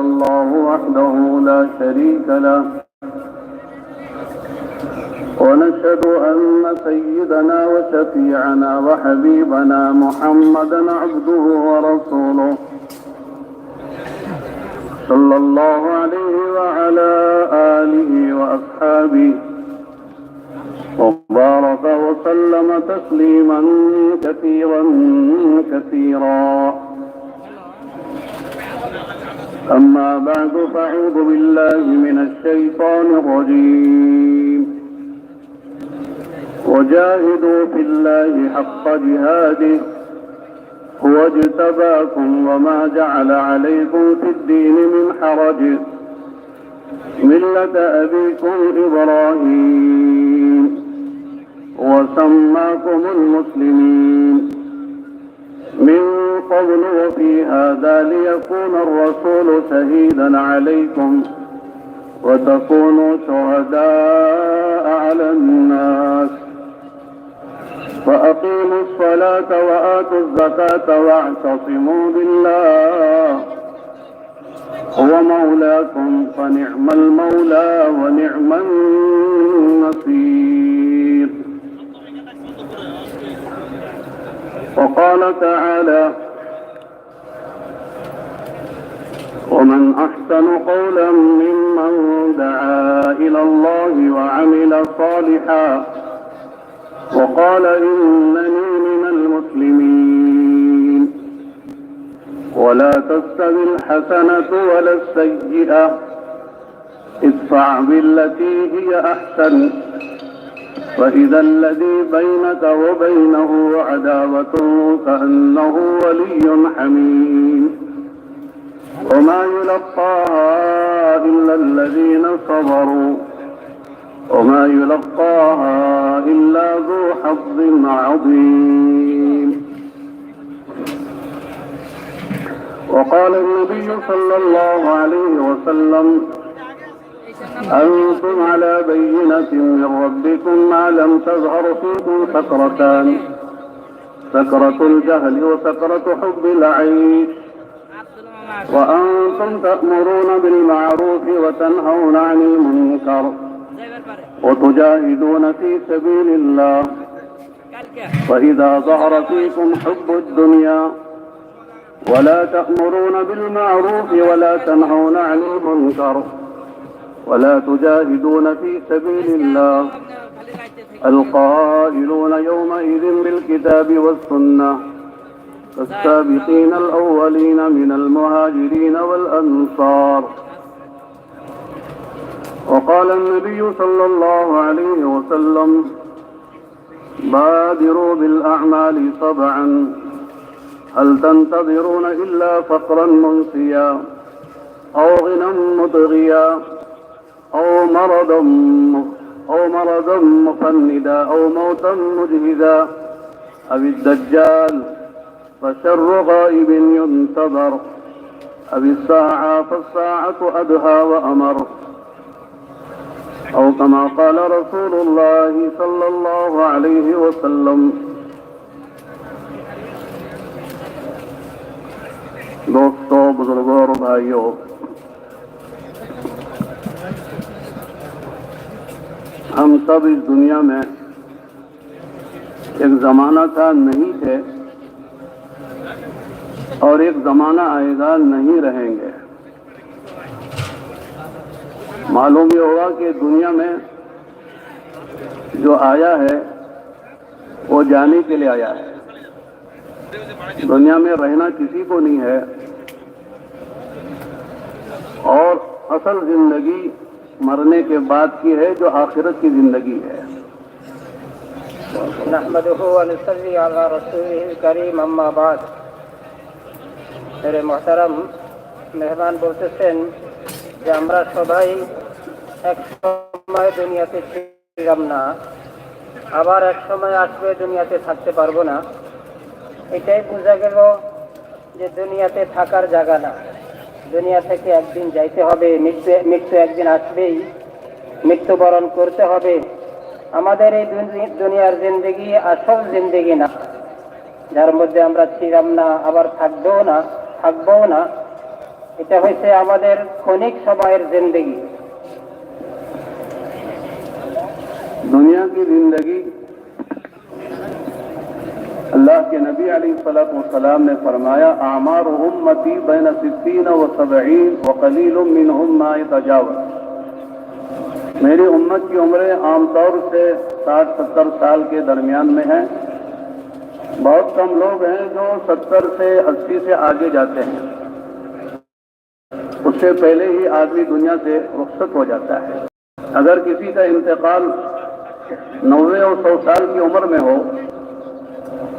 الله وحده لا شريك له. ونشهد أن سيدنا وشفيعنا وحبيبنا محمدا عبده ورسوله. صلى الله عليه وعلى آله وأصحابه. وبارك وسلم تسليما كثيرا كثيرا. أما بعد فأعوذ بالله من الشيطان الرجيم. وجاهدوا في الله حق جهاده هو اجتباكم وما جعل عليكم في الدين من حرج. ملة أبيكم إبراهيم وسماكم المسلمين. من قبل وفي هذا ليكون الرسول شهيدا عليكم وتكونوا شهداء على الناس. فأقيموا الصلاة وآتوا الزكاة واعتصموا بالله. هو مولاكم فنعم المولى ونعم النصير. وقال تعالى ومن أحسن قولا ممن دعا إلى الله وعمل صالحا وقال إنني من المسلمين. ولا تستوي الحسنة ولا السيئة ادفع بالتي هي أحسن. فإذا الذي بينك وبينه عداوة كأنه ولي حميم. وما يلقاها إلا الذين صبروا. وما يلقاها إلا ذو حظ عظيم. وقال النبي صلى الله عليه وسلم أنتم على بينة من ربكم ما لم تظهر فيكم سكرتان سكرة الجهل وسكرة حب العيش. وأنتم تأمرون بالمعروف وتنهون عن المنكر. وتجاهدون في سبيل الله. فإذا ظهر فيكم حب الدنيا ولا تأمرون بالمعروف ولا تنهون عن المنكر. ولا تجاهدون في سبيل الله. القائلون يومئذ بالكتاب والسنة. السابقين الأولين من المهاجرين والأنصار. وقال النبي صلى الله عليه وسلم بادروا بالأعمال طبعا هل تنتظرون إلا فقرا منسيا أو غنى مطغيا؟ أو مرضا أو مرضا مفندا أو موتا مجهدا أو الدجال فشر غائب ينتظر أو الساعة فالساعة أدهى وأمر أو كما قال رسول الله صلى الله عليه وسلم دوستو بزرگوں اور بھائیوں ہم سب اس دنیا میں ایک زمانہ تھا، نہیں تھے، اور ایک زمانہ آئے گا، نہیں رہیں گے۔ معلوم یہ ہوا کہ دنیا میں جو آیا ہے، وہ جانے کے لیے آیا ہے۔ دنیا میں رہنا کسی کو نہیں ہے۔ اور اصل زندگی مرنے کے بعد کی ہے جو آخرت کی زندگی ہے۔ نحمده ونصلي على رسوله الكريم اما بعد۔ میرے محترم، مہمان بلتسن جامرہ سبھائی এক সময় দুনিয়াতে ছিলাম না আবার এক সময় আসবে দুনিয়াতে থাকতে পারবো না এটাই বোঝা গেল যে দুনিয়াতে থাকার জায়গা না দুনিয়া থেকে একদিন যাইতে হবে, মৃত্যু মৃত্যু একদিন আসবেই, মৃত্যুবরণ করতে হবে। আমাদের এই দুনিয়ার জিন্দগি আসল জিন্দগি না। যার মধ্যে আমরা ছিলাম না, আবার থাকবেও না, থাকবও না। এটা হয়েছে আমাদের ক্ষণিক সময়ের জিন্দগি। দুনিয়া কি জিন্দগি? اللہ کے نبی علیہ صلاح والسلام نے فرمایا، اعمار امتی بین صفین و صبعین و قلیل منہم ما تجاوز میری امت کی عمریں عام طور سے ساٹھ ستر سال کے درمیان میں ہیں۔ بہت کم لوگ ہیں جو ستر سے اسی سے آگے جاتے ہیں۔ اس سے پہلے ہی آدمی دنیا سے رخصت ہو جاتا ہے۔ اگر کسی کا انتقال نوے اور سو سال کی عمر میں ہو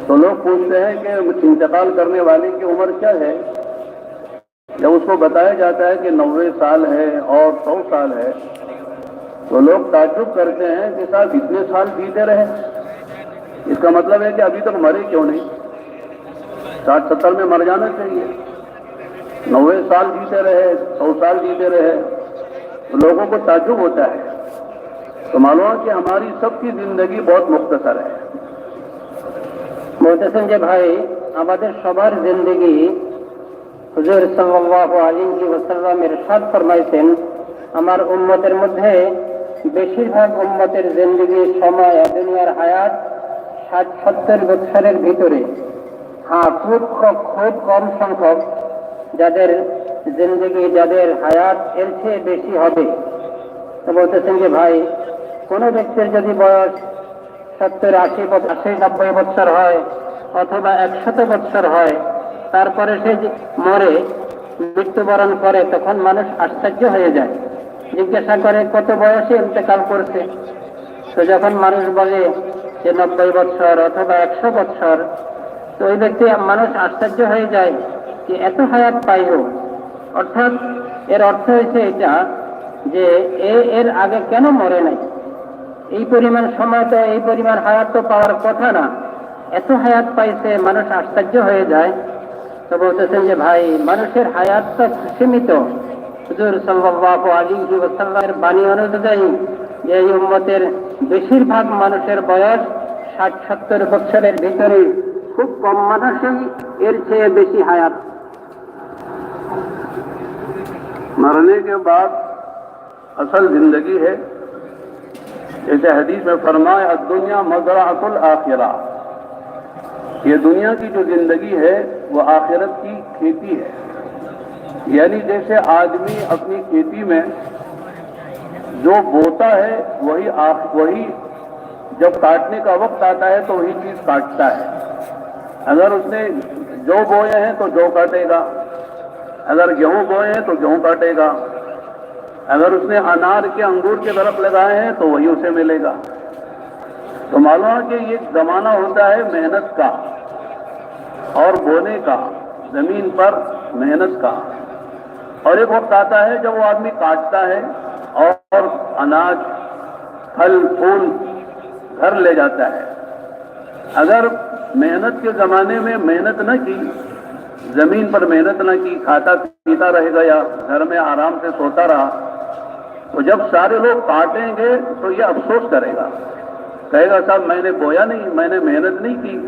تو لوگ پوچھتے ہیں کہ انتقال کرنے والے کی عمر کیا ہے؟ جب اس کو بتایا جاتا ہے کہ نوے سال ہے اور سو سال ہے، تو لوگ تعجب کرتے ہیں کہ صاحب اتنے سال جیتے رہے۔ اس کا مطلب ہے کہ ابھی تک مرے کیوں نہیں؟ ساٹھ ستر میں مر جانا چاہیے۔ نوے سال جیتے رہے، سو سال جیتے رہے، تو لوگوں کو تعجب ہوتا ہے۔ تو معلوم کہ ہماری سب کی زندگی بہت مختصر ہے۔ বলতেছেন যে ভাই, আমাদের সবার জিন্দগি হুজুর ওয়াসাল্লামের সাদ ফরমাইছেন, আমার উম্মতের মধ্যে বেশিরভাগ উম্মতের জিন্দগি সময় দুনিয়ার হায়াত ষাট সত্তর বছরের ভিতরে। হ্যাঁ খুব খুব কম সংখ্যক যাদের জিন্দগি, যাদের হায়াত এর চেয়ে বেশি হবে। তো বলতেছেন যে ভাই, কোনো ব্যক্তির যদি বয়স সত্তর, আশি আশি নব্বই বছর হয় অথবা একশত বছর হয়। তারপরে সে মরে, মৃত্যুবরণ করে, তখন মানুষ আশ্চর্য হয়ে যায়। জিজ্ঞাসা করে, কত বয়সে ইন্তেকাল করছে? তো যখন মানুষ বলে যে নব্বই বছর অথবা একশো বছর তো ওই ব্যক্তি মানুষ আশ্চর্য হয়ে যায় যে এত হায়াত পাইল অর্থাৎ এর অর্থ হয়েছে এটা যে এ এর আগে কেন মরে নাই? এই পরিমাণ সময় তো, এই পরিমাণ হায়াত তো পাওয়ার কথা না। এত হায়াত পাইছে, মানুষ আশ্চর্য হয়ে যায়। তো বলতেছেন যে, ভাই, মানুষের হায়াত তো সীমিত। বাণী অনুযায়ী যে এই উম্মতের বেশিরভাগ মানুষের বয়স ষাট সত্তর বছরের ভিতরে খুব কম মানুষই এর চেয়ে বেশি হায়াত। جیسے حدیث میں فرمایا دنیا مزرا الآخرہ۔ یہ دنیا کی جو زندگی ہے، وہ آخرت کی کھیتی ہے۔ یعنی جیسے آدمی اپنی کھیتی میں جو بوتا ہے، وہی وہی جب کاٹنے کا وقت آتا ہے، تو وہی چیز کاٹتا ہے۔ اگر اس نے جو بوئے ہیں، تو جو کاٹے گا۔ اگر گیہوں بوئے ہیں، تو گیہوں کاٹے گا۔ اگر اس نے انار کے انگور کے طرف لگائے ہیں تو وہی اسے ملے گا۔ تو معلوم ہے کہ یہ زمانہ ہوتا ہے محنت کا اور بونے کا، زمین پر محنت کا۔ اور ایک وقت آتا ہے جب وہ آدمی کاٹتا ہے اور اناج، پھل، پھول گھر لے جاتا ہے۔ اگر محنت کے زمانے میں محنت نہ کی، زمین پر محنت نہ کی، کھاتا پیتا رہے گا یا گھر میں آرام سے سوتا رہا تو جب سارے لوگ کاٹیں گے تو یہ افسوس کرے گا۔ کہے گا صاحب، میں نے بویا نہیں، میں نے محنت نہیں کی۔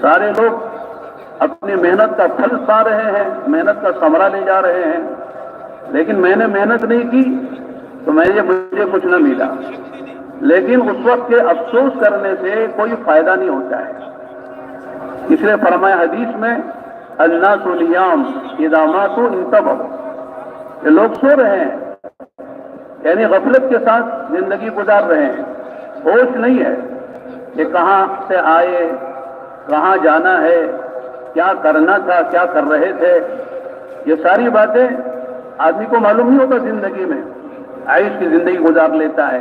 سارے لوگ اپنی محنت کا پھل پا رہے ہیں، محنت کا سمرا لے جا رہے ہیں۔ لیکن میں نے محنت نہیں کی تو میں یہ مجھے کچھ نہ ملا۔ لیکن اس وقت کے افسوس کرنے سے کوئی فائدہ نہیں ہوتا ہے۔ اس لیے فرمایا حدیث میں اللہ سلیام ادامات انتب یہ لوگ سو رہے ہیں۔ یعنی غفلت کے ساتھ زندگی گزار رہے ہیں۔ ہوش نہیں ہے کہ کہاں سے آئے، کہاں جانا ہے، کیا کرنا تھا، کیا کر رہے تھے۔ یہ ساری باتیں آدمی کو معلوم نہیں ہوتا زندگی میں۔ عائش کی زندگی گزار لیتا ہے،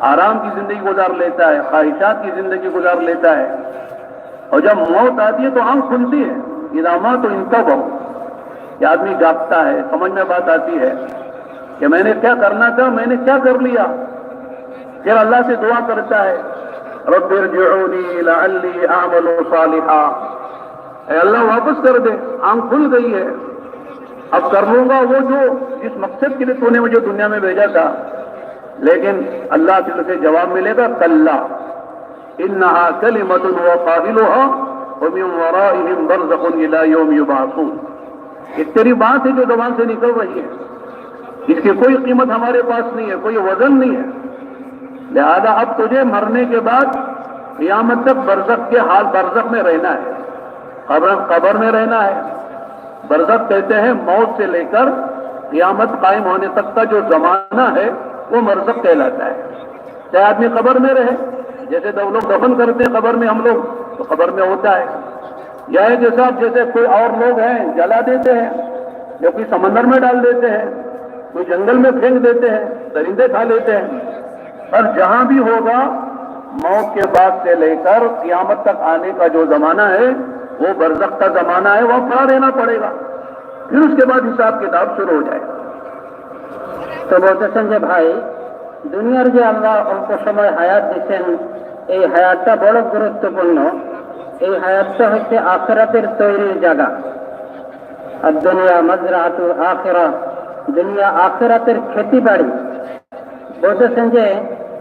آرام کی زندگی گزار لیتا ہے، خواہشات کی زندگی گزار لیتا ہے۔ اور جب موت آتی ہے تو آنکھ کھلتی ہے۔ ادامہ تو ان کا بہت یہ آدمی جاگتا ہے، سمجھ میں بات آتی ہے۔ کہ میں نے کیا کرنا تھا، میں نے کیا کر لیا؟ پھر اللہ سے دعا کرتا ہے، رب ارجعونی لعلی اعمل صالحا۔ اے اللہ، واپس کر دے، آنکھ کھل گئی ہے۔ اب کر لوں گا وہ جو جس مقصد کے لیے تو نے مجھے دنیا میں بھیجا تھا۔ لیکن اللہ کے سے جواب ملے گا کل انہا کلمت وقابلها ومن ورائهم یہ تیری بات ہے جو زبان سے نکل رہی ہے۔ جس کی کوئی قیمت ہمارے پاس نہیں ہے، کوئی وزن نہیں ہے۔ لہذا اب تجھے مرنے کے بعد قیامت تک برزخ کے حال برزخ میں رہنا ہے۔ قبر قبر میں رہنا ہے۔ برزخ کہتے ہیں موت سے لے کر قیامت قائم ہونے تک کا جو زمانہ ہے، وہ مرزب کہلاتا ہے۔ چاہے آدمی قبر میں رہے، جیسے تو لوگ دفن کرتے ہیں قبر میں ہم لوگ، تو قبر میں ہوتا ہے۔ یا جیسا جیسے کوئی اور لوگ ہیں، جلا دیتے ہیں، جو کہ سمندر میں ڈال دیتے ہیں۔ وہ جنگل میں پھینک دیتے ہیں، درندے کھا لیتے ہیں۔ اور جہاں بھی ہوگا، موت کے بعد سے لے کر قیامت تک آنے کا جو زمانہ ہے، وہ برزخ کا زمانہ ہے وہ پڑا رہنا پڑے گا۔ پھر اس کے بعد حساب کتاب شروع ہو جائے گا۔ تو بہت سنجے بھائی، دنیا جو اللہ দুনিয়ার যে আমরা অল্প সময় হায়াত দিচ্ছেন এই হায়াতটা বড় গুরুত্বপূর্ণ এই হায়াতটা হচ্ছে আখেরাতের তৈরির জায়গা আর দুনিয়া মাজরাতুল আখেরা দুনিয়া আখেরাতের খেতি বাড়ি বলতেছেন যে,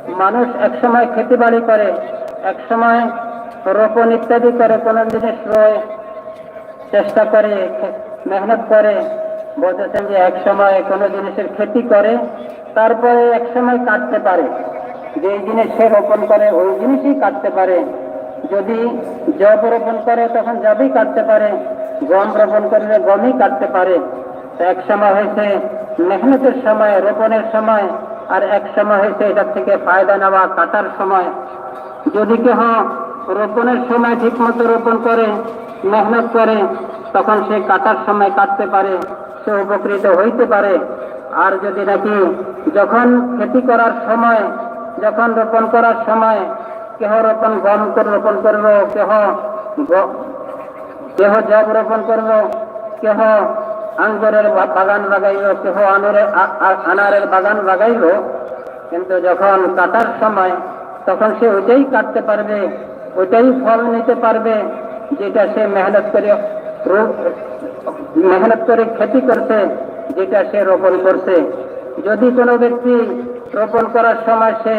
মানুষ একসময় খেতি বাড়ি করে, একসময় রোপণ ইত্যাদি করে, কোনো জিনিস রয়ে, চেষ্টা করে, মেহনত করে। বলতেছেন যে এক সময় কোনো জিনিসের খেতি করে, তারপরে এক সময় কাটতে পারে। যে জিনিস সে রোপণ করে, ওই জিনিসই কাটতে পারে। যদি জব রোপণ করে, তখন জবই কাটতে পারে। গম রোপণ করলে গমই কাটতে পারে। এক সময় হয়েছে মেহনতের সময়, রোপণের সময়, আর এক সময় হয়েছে এটার থেকে ফায়দা নেওয়া, কাটার সময়। যদি কেহ রোপণের সময় ঠিক মতো রোপণ করে, মেহনত করে, তখন সে কাটার সময় কাটতে পারে, সে উপকৃত হইতে পারে। আর যদি নাকি যখন খেতি করার সময়, যখন রোপণ করার সময় কেহ রোপণ গম করে রোপণ করল, কেহ কেহ জব রোপণ করল, কেহ আঙ্গুরের বাগান লাগাইলো কেহ আনুরের আনারের বাগান লাগাইলো। কিন্তু যখন কাটার সময়, তখন সে ওইটাই কাটতে পারবে, ওইটাই ফল নিতে পারবে, যেটা সে মেহনত করে মেহনত করে খেতি করছে, যেটা সে রোপণ করছে। যদি কোনো ব্যক্তি রোপণ করার সময় সে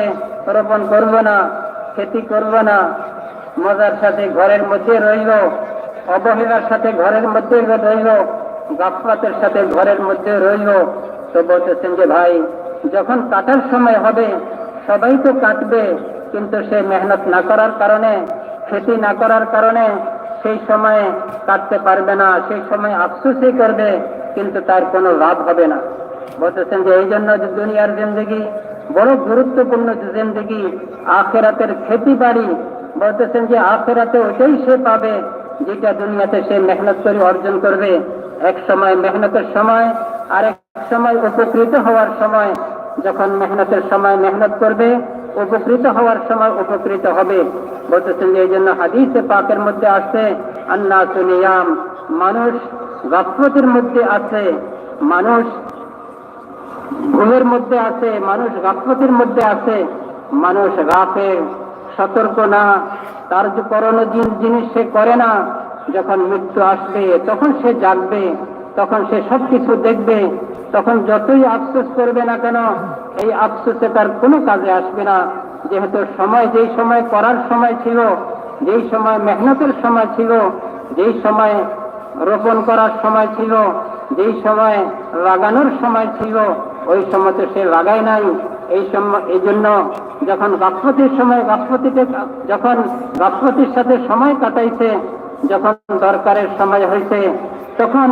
রোপণ করবে না খেতি করবে না, মজার সাথে ঘরের মধ্যে রইল, অবহেলার সাথে ঘরের মধ্যে রইল গাফলাতের সাথে ঘরের মধ্যে রইল। তো বলতেছেন যে, ভাই, যখন কাটার সময় হবে, সবাই তো কাটবে কিন্তু সে মেহনত না করার কারণে, খেতি না করার কারণে সেই সময়ে কাটতে পারবে না, সেই সময় আফসোসই করবে, কিন্তু তার কোনো লাভ হবে না। বলতেছেন যে, এই জন্য দুনিয়ার জিন্দগি, বড় গুরুত্বপূর্ণ জিন্দগি, আখেরাতের খেতি বাড়ি। বলতেছেন যে, আখেরাতে ওটাই সে পাবে, যেটা দুনিয়াতে সে মেহনত করে অর্জন করবে। এক সময় মেহনতের সময়, আর এক সময় উপকৃত হওয়ার সময়। যখন মেহনতের সময় মেহনত করবে, উপকৃত হওয়ার সময় উপকৃত হবে। বলতেছেন এই জন্য হাদিসে পাকের মধ্যে আছে আন্না সুনিয়াম মানুষ গাফলতির মধ্যে আছে, মানুষ ঘুমের মধ্যে আছে, মানুষ গাফলতির মধ্যে আছে, মানুষ গাফে সতর্ক না, তার যে করণীয় জিন- জিনিস সে করে না। যখন মৃত্যু আসবে, তখন সে জাগবে, তখন সে সবকিছু দেখবে, তখন যতই আফসোস করবে না কেন, এই আফসোসে তার কোনো কাজে আসবে না। যেহেতু সময় যেই সময় করার সময় ছিল, যেই সময় মেহনতের সময় ছিল, যেই সময় রোপণ করার সময় ছিল, যেই সময় লাগানোর সময় ছিল, ওই সময় তো সে লাগায় নাই। এই সময়, এই জন্য যখন গাফলতির সময়, গাফলতিতে যখন গাফলতির সাথে সময় কাটাইছে যখন দরকারের সময় হয়েছে, তখন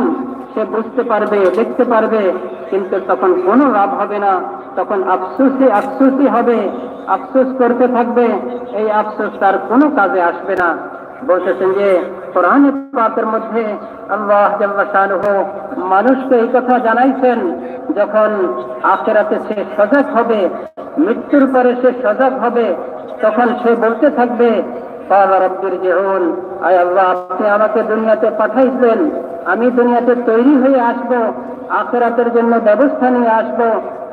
সে বুঝতে পারবে, দেখতে পারবে, কিন্তু তখন কোনো লাভ হবে না। তখন আফসোসই আফসুসি হবে, আফসোস করতে থাকবে, এই আফসুস তার কোনো কাজে আসবে না। বলতেছেন যে, কোরআন পাকের মধ্যে আল্লাহ জাল্লাহ মানুষকে এই কথা জানাইছেন, যখন আখেরাতে সে সজাগ হবে, মৃত্যুর পরে সে সজাগ হবে, তখন সে বলতে থাকবে আপনি আমাকে দুনিয়াতে পাঠাইছেন। আমি দুনিয়াতে তৈরি হয়ে আসব আখেরাতের জন্য ব্যবস্থা নিয়ে আসব।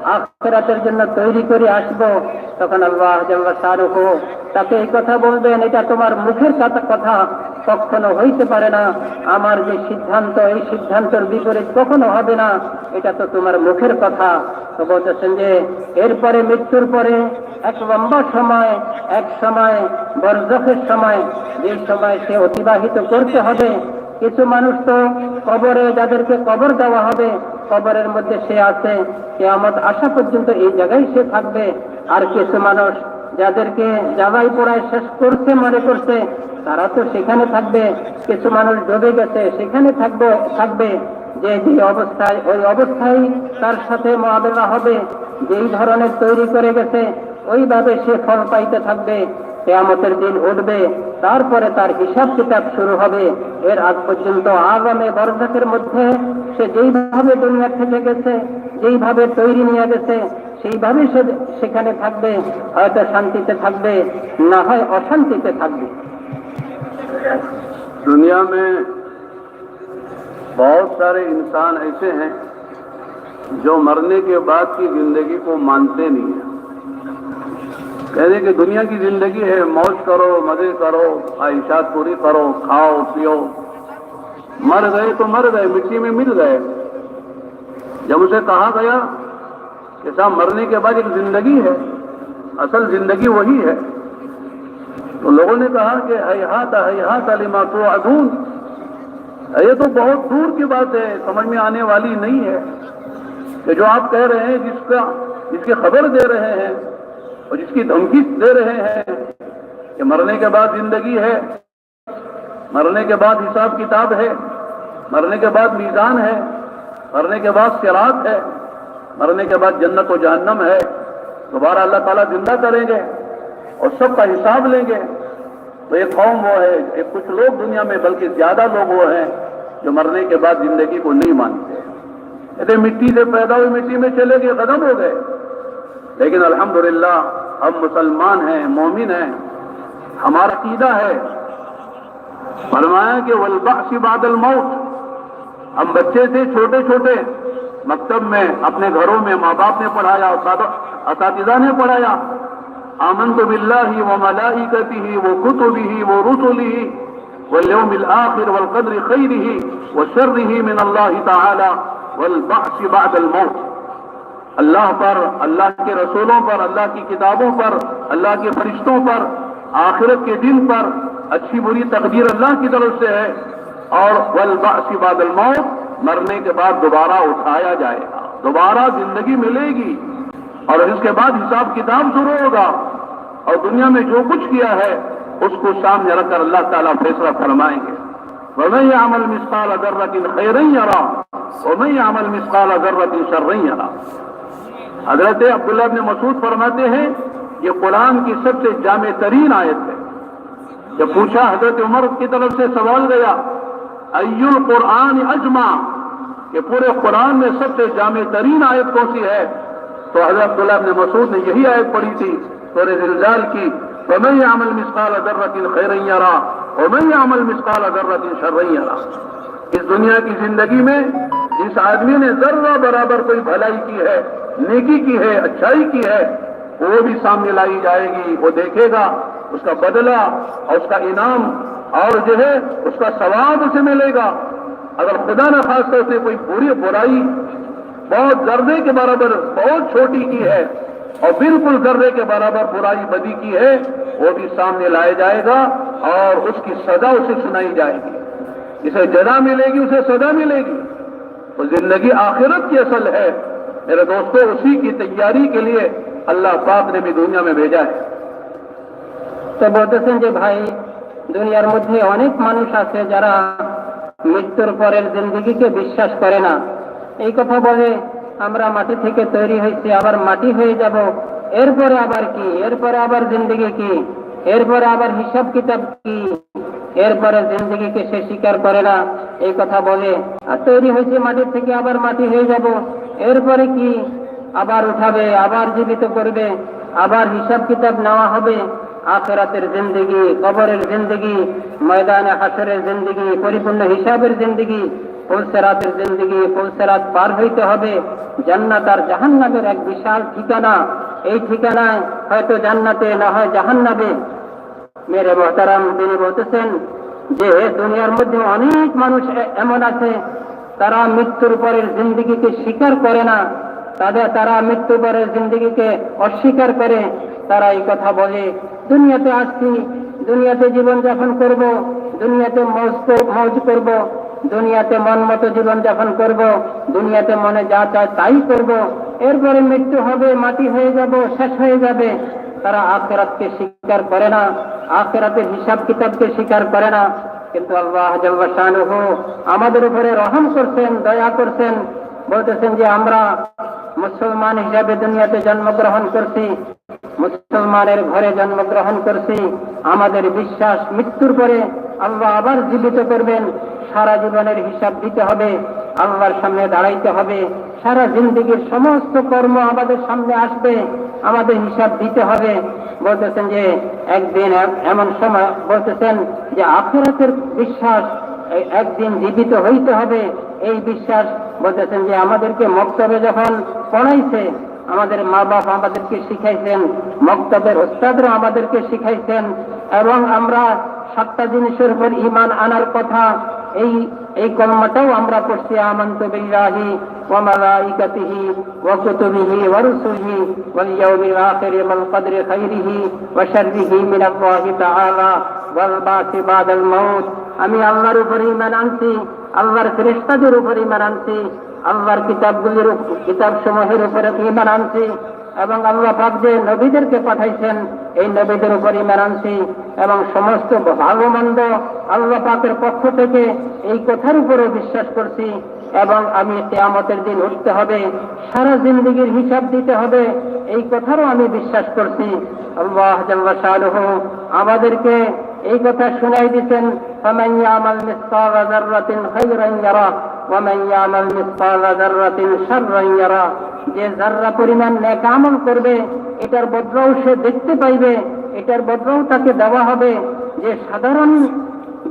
আখেরাতের জন্য তৈরি করে আসব। তখন আল্লাহ শাহরুখ তাকে এই কথা বলবেন, এটা তোমার মুখের কথা কখনো হইতে পারে না। আমার যে সিদ্ধান্ত, এই সিদ্ধান্তের বিপরীত কখনো হবে না। এটা তো তোমার মুখের কথা। তো বলতেছেন যে, এরপরে মৃত্যুর পরে এক লম্বা সময়, এক সময়, বরজখের সময়, যে সময় সে অতিবাহিত করতে হবে। কিছু মানুষ তো কবরে যাদেরকে কবর দেওয়া হবে কবরের মধ্যে সে আছে, কেয়ামত আসা পর্যন্ত এই জায়গায় সে থাকবে। আর কিছু মানুষ যাদেরকে জাগাই পড়ায় শেষ করছে মনে করছে, তারা তো সেখানে থাকবে। কিছু মানুষ ডুবে গেছে, সেখানে থাকবে থাকবে। যে যে অবস্থায়, ওই অবস্থায় তার সাথে মোয়াবেলা হবে। যেই ধরনের তৈরি করে গেছে, ওইভাবে সে ফল পাইতে থাকবে। কেয়ামতের দিন উঠবে তারপরে তার হিসাব কিতাব শুরু হবে এর আগ পর্যন্ত আগামী বরজাকের মধ্যে সে যেইভাবে দুনিয়া থেকে গেছে যেইভাবে তৈরি নিয়ে গেছে সেইভাবে সে সেখানে থাকবে হয়তো শান্তিতে থাকবে না হয় অশান্তিতে থাকবে दुनिया में बहुत सारे इंसान ऐसे हैं जो मरने के बाद की जिंदगी को मानते नहीं हैं کہہ دیں کہ دنیا کی زندگی ہے، موج کرو، مزے کرو خواہشات پوری کرو، کھاؤ، پیو۔ مر گئے تو مر گئے، مٹی میں مل گئے۔ جب اسے کہا گیا کہ صاحب مرنے کے بعد ایک زندگی ہے، اصل زندگی وہی ہے، تو لوگوں نے کہا کہ حیحات حیحات علیما تو ادون یہ تو بہت دور کی بات ہے، سمجھ میں آنے والی نہیں ہے کہ جو آپ کہہ رہے ہیں، جس کا جس کی خبر دے رہے ہیں اور جس کی دھمکی دے رہے ہیں کہ مرنے کے بعد زندگی ہے، مرنے کے بعد حساب کتاب ہے، مرنے کے بعد میزان ہے، مرنے کے بعد سیرات ہے، مرنے کے بعد جنت و جہنم ہے۔ دوبارہ اللہ تعالیٰ زندہ کریں گے اور سب کا حساب لیں گے۔ تو ایک قوم وہ ہے کہ کچھ لوگ دنیا میں، بلکہ زیادہ لوگ وہ ہیں جو مرنے کے بعد زندگی کو نہیں مانتے۔ کہتے مٹی سے پیدا ہوئی مٹی میں چلے گئے قدم ہو گئے۔ لیکن الحمدللہ ہم مسلمان ہیں، مومن ہیں، ہمارا عقیدہ ہے۔ فرمایا کہ ولبخش بعد الموت، ہم بچے تھے، چھوٹے چھوٹے، مکتب میں، اپنے گھروں میں، ماں باپ نے پڑھایا، اساتذہ نے پڑھایا۔ آمن تو بلّہ ہی وہ ملائی کرتی ہی وہ کتبی ہی وہ رسولی ہی واليوم الآخر والقدر خيره وشره من الله تعالى ولبخش بعد الموت۔ اللہ پر، اللہ کے رسولوں پر، اللہ کی کتابوں پر، اللہ کے فرشتوں پر، آخرت کے دن پر اچھی بری تقدیر اللہ کی طرف سے ہے اور بعد الموت مرنے کے بعد دوبارہ اٹھایا جائے گا۔ دوبارہ زندگی ملے گی اور اس کے بعد حساب کتاب شروع ہوگا اور دنیا میں جو کچھ کیا ہے اس کو سامنے رکھ کر اللہ تعالیٰ فیصلہ فرمائیں گے۔ وَمَنْ يَعْمَلْ مِثْقَالَ ذَرَّةٍ عمل يَرَهُ اگر يَعْمَلْ مِثْقَالَ ذَرَّةٍ شَرًّا يَرَهُ حضرت عبداللہ ابن مسعود فرماتے ہیں، یہ قرآن کی سب سے جامع ترین آیت ہے۔ جب پوچھا حضرت عمر کی طرف سے سوال گیا، ایو قرآن اجما کہ پورے قرآن میں سب سے جامع ترین آیت کون سی ہے؟ تو حضرت عبداللہ ابن مسعود نے یہی آیت پڑھی تھی، سورہ زلزال کی، ومن يعمل مثقال اور میں یہ عمل مسقال ادر ذرة شرا يرى۔ اس دنیا کی زندگی میں جس آدمی نے ذرہ برابر کوئی بھلائی کی ہے نیکی کی ہے، اچھائی کی ہے، وہ بھی سامنے لائی جائے گی، وہ دیکھے گا، اس کا بدلہ اور اس کا انعام اور جو ہے، اس کا ثواب اسے ملے گا۔ اگر خدا نہ خاص طور سے کوئی بری برائی بہت زردے کے برابر، بہت چھوٹی کی ہے اور بالکل زردے کے برابر برائی بدی کی ہے، وہ بھی سامنے لایا جائے گا اور اس کی سزا اسے سنائی جائے گی۔ اسے جزا ملے گی، اسے سزا ملے گی۔ تو زندگی آخرت کی اصل ہے۔ मेरे दोस्तों उसी की तैयारी के लिए अल्लाह पाक ने भी दुनिया में भेजा है তো বলতেছেন যে ভাই দুনিয়ার মধ্যে অনেক মানুষ আছে যারা মৃত্যুর পরের জিন্দগিকে বিশ্বাস করে না এই কথা বলে আমরা মাটি থেকে তৈরি হয়েছি আবার মাটি হয়ে যাব এরপরে আবার কি এরপরে আবার জিন্দগি কি এরপরে আবার হিসাব কিতাব কি এরপরে জিন্দগিকে সে স্বীকার করে না এই কথা বলে আর তৈরি হয়েছে মাটির থেকে আবার মাটি হয়ে যাব এরপরে কি? আবার উঠাবে, আবার জীবিত করবে, আবার হিসাব কিতাব নেওয়া হবে। আখেরাতের জিন্দগি, কবরের জিন্দগি, ময়দানে হাসরের জিন্দগি, পরিপূর্ণ হিসাবের জিন্দগি ফুলসেরাতের জিন্দগি ফুলসেরাত পার হইতে হবে। জান্নাত আর জাহান্নাবের এক বিশাল ঠিকানা। এই ঠিকানায় হয়তো জান্নাতে, না হয় জাহান্নাবে মেরে মহতারাম তিনি বলতেছেন যে দুনিয়ার মধ্যে অনেক মানুষ এমন আছে তারা মৃত্যুর পরের জিন্দগিকে স্বীকার করে না। তাদের, তারা মৃত্যু পরের জিন্দগিকে অস্বীকার করে। তারা এই কথা বলে, দুনিয়াতে আসছি, দুনিয়াতে জীবন যাপন করব, দুনিয়াতে মৌজ কর- করব, দুনিয়াতে মন মতো জীবন যাপন করব, দুনিয়াতে মনে যা চায় তাই করব। এরপরে মৃত্যু হবে, মাটি হয়ে যাব, শেষ হয়ে যাবে। তারা আখেরাতকে স্বীকার করে না, আখেরাতের হিসাব কিতাবকে স্বীকার করে না। কিন্তু আল্লাহ আমাদের উপরে রহম করছেন, দয়া করছেন, বলতেছেন যে আমরা মুসলমান হিসাবে দুনিয়াতে জন্মগ্রহণ করছি, মুসলমানের ঘরে জন্মগ্রহণ করছি, আমাদের বিশ্বাস মৃত্যুর পরে আল্লাহ আবার জীবিত করবেন। সারা জীবনের হিসাব দিতে হবে, আল্লাহর সামনে দাঁড়াইতে হবে, সারা জিন্দগির সমস্ত কর্ম আমাদের সামনে আসবে, আমাদের হিসাব দিতে হবে। বলতেছেন যে, একদিন এমন সময় বলতেছেন যে, আখেরাতের বিশ্বাস একদিন জীবিত হইতে হবে। এই বিশ্বাস বলতেছেন যে, আমাদেরকে মক্তবে যখন পড়াইছে, আমাদের মা বাপ আমাদেরকে শিখাইছেন, মক্তবের ওস্তাদরা আমাদেরকে শিখাইছেন, এবং আমরা সাতটা জিনিসের উপর ইমান আনার কথা এই এই কর্মটাও আমরা পড়ছি আমন্ত বিল্লাহি ওয়া মালাইকাতিহি ওয়া কুতুবিহি ওয়া রুসুলিহি ওয়াল ইয়াউমিল আখির ওয়াল কদরি খাইরিহি ওয়া শাররিহি মিনাল্লাহি তাআলা ওয়াল বাসি বাদাল মাউত। আমি আল্লাহর উপর ইমান আনছি, আল্লাহর ফেরেশতাদের উপর ইমান আনছি, আল্লাহর কিতাবগুলির উপ- কিতাব সমূহের উপরে ইমান আনছি। এবং আল্লাহ পাক যে নবীদেরকে পাঠাইছেন, এই নবীদের উপর ইমান আনছি এবং সমস্ত ভালো মন্দ আল্লাহ পাকের পক্ষ থেকে এই কথার উপরে বিশ্বাস করছি এবং আমি কেয়ামতের দিন উঠতে হবে, সারা জিন্দগির হিসাব দিতে হবে, এই কথারও আমি বিশ্বাস করছি। আল্লাহ জাল্লা শাহরুহ আমাদেরকে এই কথা শুনাই দিচ্ছেন فمن يعمل مثقال ذرة خيرا يره ومن يعمل مثقال ذرة شرا يره যে যার্রা পরিমাণ নেক আমল করবে এটার বদলাও সে দেখতে পাইবে এটার বদলাও তাকে দেওয়া হবে যে সাধারণ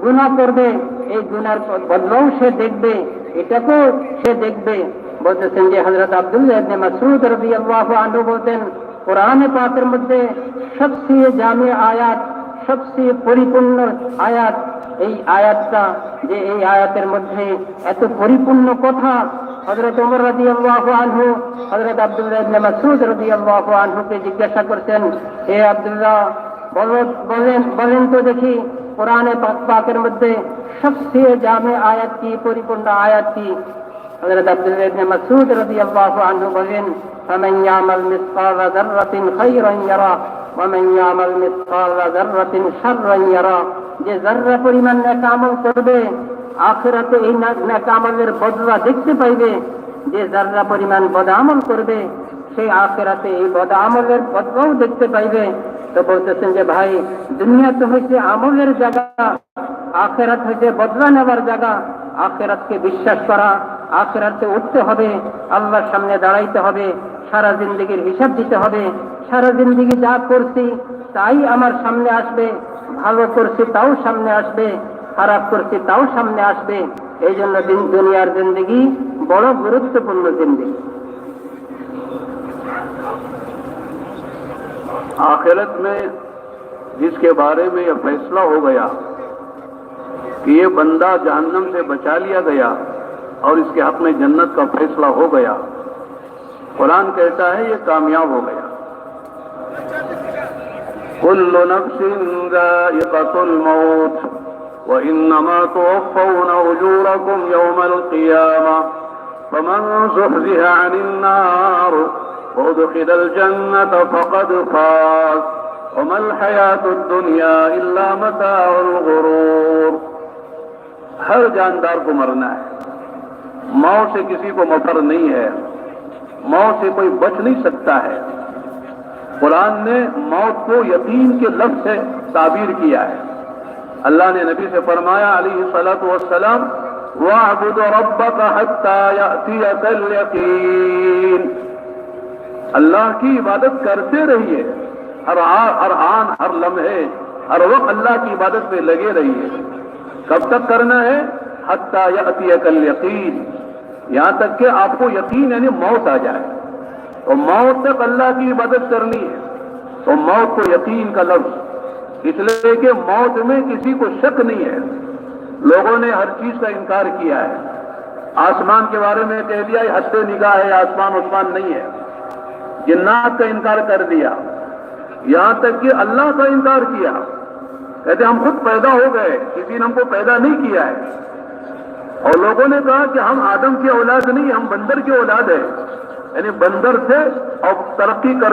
গুণা করবে এই গুনার বদলাও সে দেখবে এটাকেও সে দেখবে বলতেছেন যে হজরত আব্দুল্লাহ ইবনে মাসউদ রাদিয়াল্লাহু আনহু বলতেন কোরআনে পাকের মধ্যে সবচেয়ে জামি আয়াত সবচেয়ে পরিপূর্ণ আয়াত এই আয়াতটা যে এই আয়াতের মধ্যে এত পরিপূর্ণ কথা হযরত ওমর রাদিয়াল্লাহু আনহু হযরত আব্দুল্লাহ ইবনে মাসউদ রাদিয়াল্লাহু আনহুকে জিজ্ঞাসা করতেন হে আব্দুল্লাহ বলো বলেন বলেন তো দেখি কোরআনে পাক পাকের মধ্যে সবচেয়ে জামে আয়াত কি পরিপূর্ণ আয়াত কি হযরত আব্দুল্লাহ ইবনে মাসউদ রাদিয়াল্লাহু আনহু বলেন ফামান ইয়ামাল মিসকালা যাররাতিন খায়রান ইয়ারা ومن يعمل مثقال ذرة شرا يرى যে যার্রা পরিমাণ নেক আমল করবে, আখেরাতে এই নেক- আমলের বদলা দেখতে পাইবে। যে যার্রা পরিমাণ বদ আমল করবে সেই আখিরাতে এই বদ আমলের বদলাও দেখতে পাইবে। তো বলতেছেন যে, ভাই দুনিয়া তো হয়েছে আমলের জায়গা, আখেরাত হয়েছে বদলা নেবার জায়গা। আখেরাতকে বিশ্বাস করা আখেরাতে উঠতে হবে, আল্লাহর সামনে দাঁড়াইতে হবে, সারা জিন্দগির হিসাব দিতে হবে। সারা জিন্দগি যা করছি, তাই আমার সামনে আসবে। ভালো করছি، তাও সামনে আসবে، খারাপ করছি، তাও সামনে আসবে। এই জন্য দিন দুনিয়ার জিন্দগি বড় গুরুত্বপূর্ণ জিন্দগি। آخرت میں جس کے بارے میں یہ فیصلہ ہو گیا کہ یہ بندہ جہنم سے بچا لیا گیا اور اس کے حق میں جنت کا فیصلہ ہو گیا۔ قرآن کہتا ہے یہ کامیاب ہو گیا۔ كل نفس ذائقة الموت وإنما توفون أجوركم يوم القيامة. فمن زحزح عن النار وأدخل الجنة فقد فاز. وما الحياة الدنيا إلا متاع الغرور. هل جاندار کو مرنا ہے. موت سے کسی کو مفر نہیں ہے موت سے کوئی بچ نہیں سکتا ہے۔ قرآن نے موت کو یتیم کے لفظ سے تعبیر کیا ہے۔ اللہ نے نبی سے فرمایا، علیہ صلاحت وسلم اللہ کی عبادت کرتے رہیے، ہر آر ہر آن، ہر لمحے، ہر وقت اللہ کی عبادت میں لگے رہیے۔ کب تک کرنا ہے؟ حتیٰ یأتیک الیقین یہاں تک کہ آپ کو یقین یعنی موت آ جائے۔ تو موت تک اللہ کی مدد کرنی ہے۔ تو موت کو یقین کا لفظ۔ اس لیے کہ موت میں کسی کو شک نہیں ہے۔ لوگوں نے ہر چیز کا انکار کیا ہے۔ آسمان کے بارے میں کہہ دیا ہستے نگاہ ہے، آسمان عثمان نہیں ہے۔ جنات کا انکار کر دیا۔ یہاں تک کہ اللہ کا انکار کیا۔ کہتے ہم خود پیدا ہو گئے، کسی نے ہم کو پیدا نہیں کیا ہے۔ اور لوگوں نے کہا کہ ہم آدم کی اولاد نہیں، ہم بندر کی اولاد ہے یعنی بندر سے اور ترقی کر